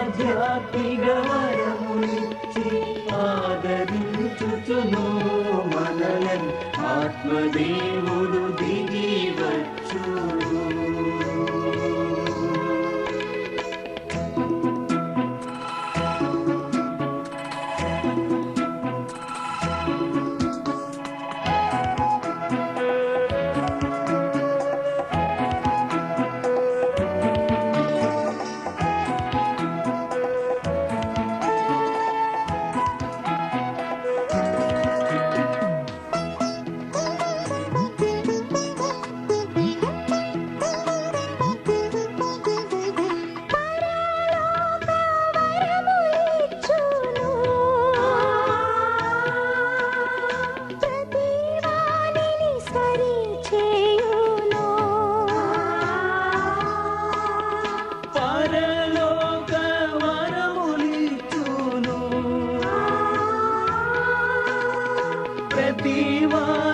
ఆధ్యాత్మిక వరములిచ్చి ఆదరించుచును మనలను ఆత్మదేవుడు దిగ प्रतिवा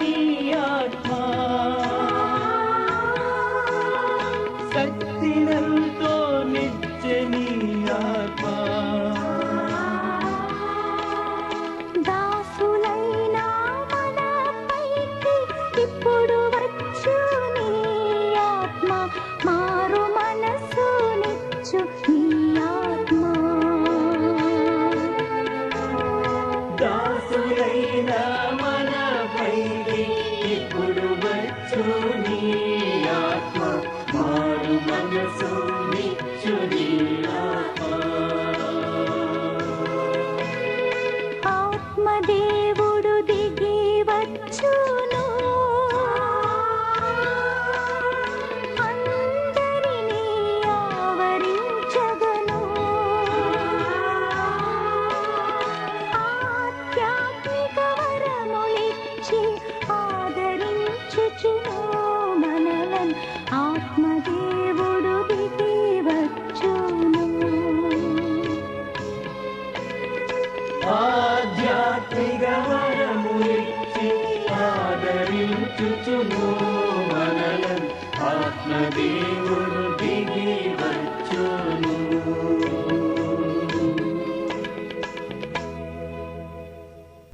हरी ఆత్మదేవుడు ఆదరించుచును మనలను ఆత్మదేవుడు.